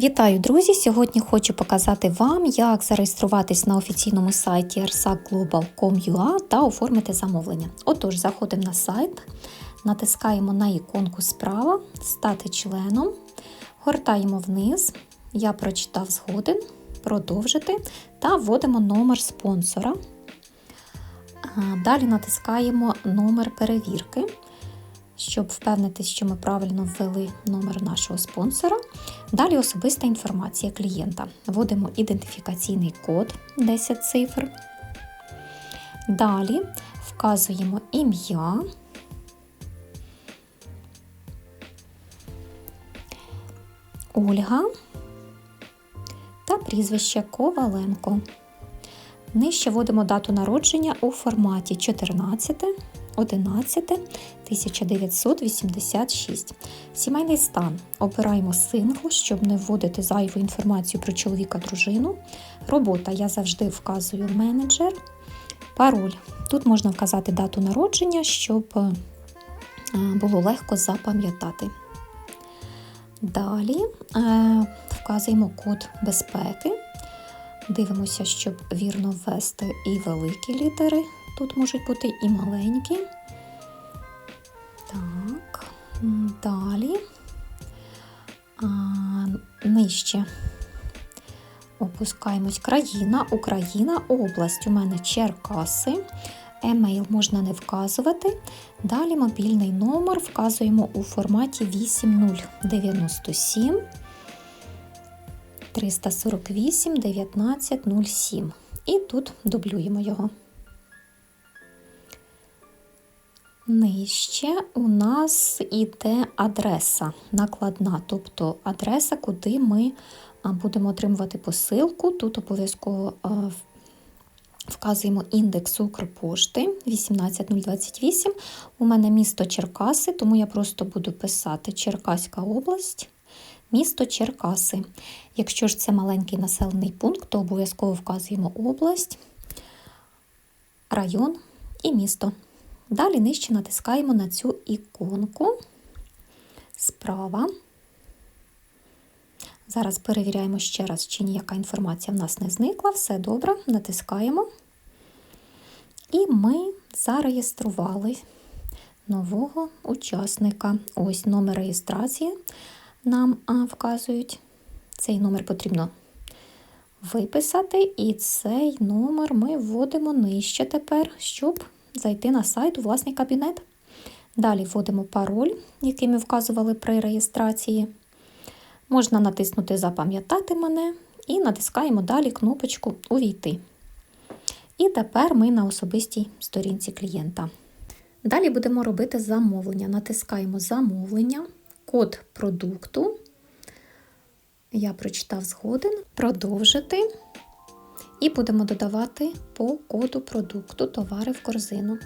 Вітаю, друзі! Сьогодні хочу показати вам, як зареєструватись на офіційному сайті rsaglobal.com.ua та оформити замовлення. Отож, заходимо на сайт, натискаємо на іконку справа, стати членом, гортаємо вниз. Я прочитав згоден, продовжити та вводимо номер спонсора. Далі натискаємо номер перевірки щоб впевнитись, що ми правильно ввели номер нашого спонсора. Далі особиста інформація клієнта. Вводимо ідентифікаційний код 10 цифр. Далі вказуємо ім'я. Ольга та прізвище Коваленко. Нижче вводимо дату народження у форматі 14 11 1986. Сімейний стан. Обираємо сингл, щоб не вводити зайву інформацію про чоловіка-дружину. Робота я завжди вказую менеджер. Пароль. Тут можна вказати дату народження, щоб е, було легко запам'ятати. Далі е, вказуємо код безпеки. Дивимося, щоб вірно ввести і великі літери. Тут можуть бути і маленькі. Так, далі а, нижче опускаємось країна, Україна, область. У мене Черкаси. Емейл можна не вказувати. Далі мобільний номер вказуємо у форматі 8097 348 1907. І тут дублюємо його. Нижче у нас іде адреса накладна, тобто адреса, куди ми будемо отримувати посилку. Тут обов'язково вказуємо індекс Укрпошти 18028. У мене місто Черкаси, тому я просто буду писати Черкаська область, місто Черкаси. Якщо ж це маленький населений пункт, то обов'язково вказуємо область, район і місто. Далі нижче натискаємо на цю іконку справа. Зараз перевіряємо ще раз, чи ніяка інформація в нас не зникла. Все добре, натискаємо. І ми зареєстрували нового учасника. Ось номер реєстрації нам вказують. Цей номер потрібно виписати, і цей номер ми вводимо нижче тепер, щоб зайти на сайт у власний кабінет. Далі вводимо пароль, який ми вказували при реєстрації. Можна натиснути Запам'ятати мене і натискаємо далі кнопочку Увійти. І тепер ми на особистій сторінці клієнта. Далі будемо робити замовлення. Натискаємо замовлення, код продукту. Я прочитав згоден, продовжити. І будемо додавати по коду продукту товари в корзину.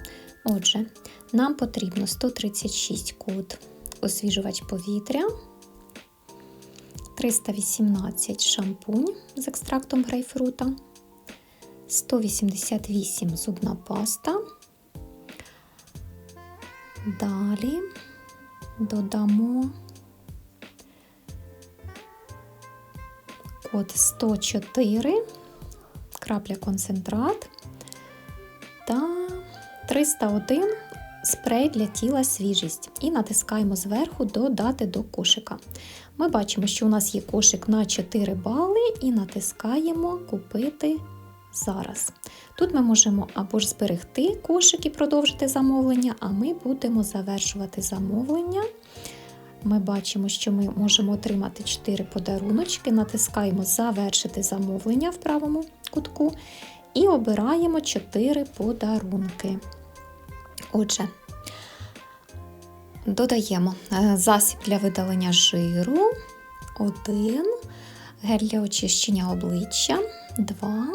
Отже, нам потрібно 136 код освіжувач повітря, 318 шампунь з екстрактом грейпфрута, 188 зубна паста. Далі додамо код 104 крапля концентрат та 301 спрей для тіла свіжість. І натискаємо зверху додати до кошика. Ми бачимо, що у нас є кошик на 4 бали, і натискаємо Купити зараз. Тут ми можемо або ж зберегти кошик і продовжити замовлення, а ми будемо завершувати замовлення. Ми бачимо, що ми можемо отримати 4 подаруночки, натискаємо Завершити замовлення в правому кутку і обираємо 4 подарунки. Отже, додаємо е, засіб для видалення жиру, 1, гель для очищення обличчя, 2,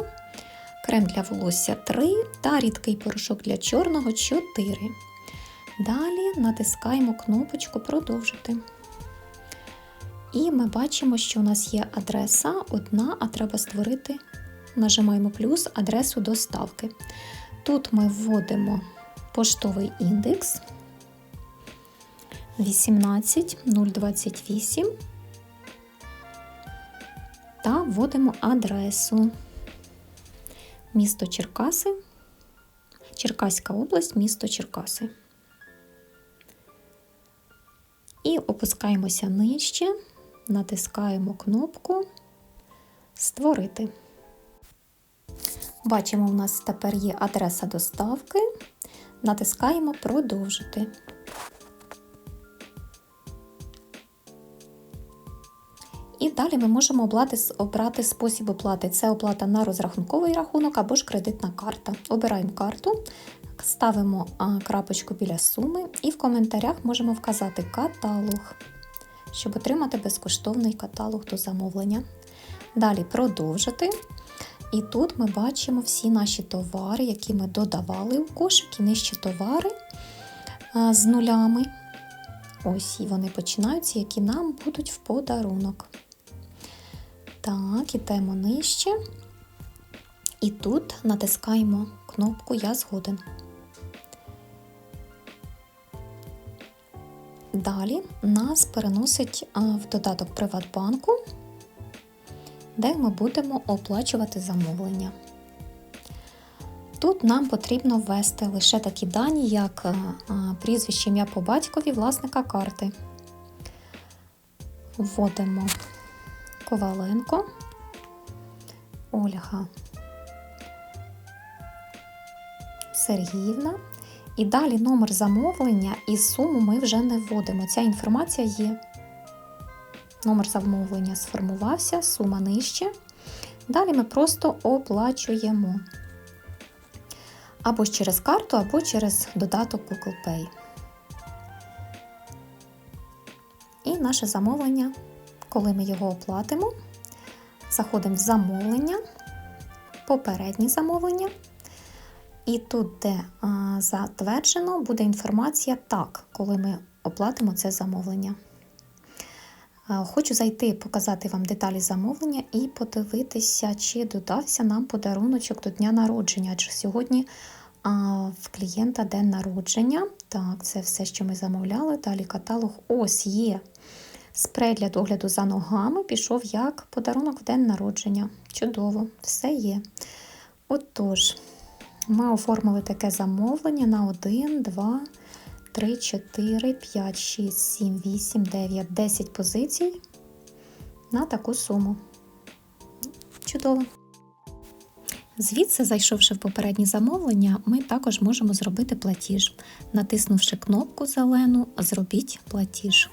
крем для волосся. 3 та рідкий порошок для чорного. 4. Далі натискаємо кнопочку Продовжити. І ми бачимо, що у нас є адреса одна, а треба створити, нажимаємо плюс адресу доставки. Тут ми вводимо поштовий індекс 18028 та вводимо адресу. Місто Черкаси, Черкаська область, місто Черкаси. Опускаємося нижче, натискаємо кнопку Створити. Бачимо, у нас тепер є адреса доставки. Натискаємо Продовжити. І далі ми можемо обрати спосіб оплати. Це оплата на розрахунковий рахунок або ж кредитна карта. Обираємо карту, ставимо крапочку біля суми і в коментарях можемо вказати каталог, щоб отримати безкоштовний каталог до замовлення. Далі продовжити. І тут ми бачимо всі наші товари, які ми додавали у кошик, і нижчі товари з нулями. Ось і вони починаються, які нам будуть в подарунок. Так, ідемо нижче. І тут натискаємо кнопку Я згоден. Далі нас переносить в додаток Приватбанку, де ми будемо оплачувати замовлення. Тут нам потрібно ввести лише такі дані, як прізвище ім'я по батькові власника карти. Вводимо Коваленко Ольга Сергіївна. І далі номер замовлення і суму ми вже не вводимо. Ця інформація є. Номер замовлення сформувався, сума нижче. Далі ми просто оплачуємо. Або через карту, або через додаток Google Pay. І наше замовлення коли ми його оплатимо, заходимо в замовлення, попередні замовлення. І тут, де а, затверджено, буде інформація так, коли ми оплатимо це замовлення. А, хочу зайти, показати вам деталі замовлення і подивитися, чи додався нам подаруночок до дня народження. Адже сьогодні а, в клієнта день народження. Так, це все, що ми замовляли. Далі каталог ось є. Спрей для догляду за ногами пішов як подарунок в день народження. Чудово, все є. Отож, ми оформили таке замовлення на 1, 2, 3, 4, 5, 6, 7, 8, 9, 10 позицій на таку суму. Чудово. Звідси, зайшовши в попереднє замовлення, ми також можемо зробити платіж, натиснувши кнопку зелену Зробіть платіж.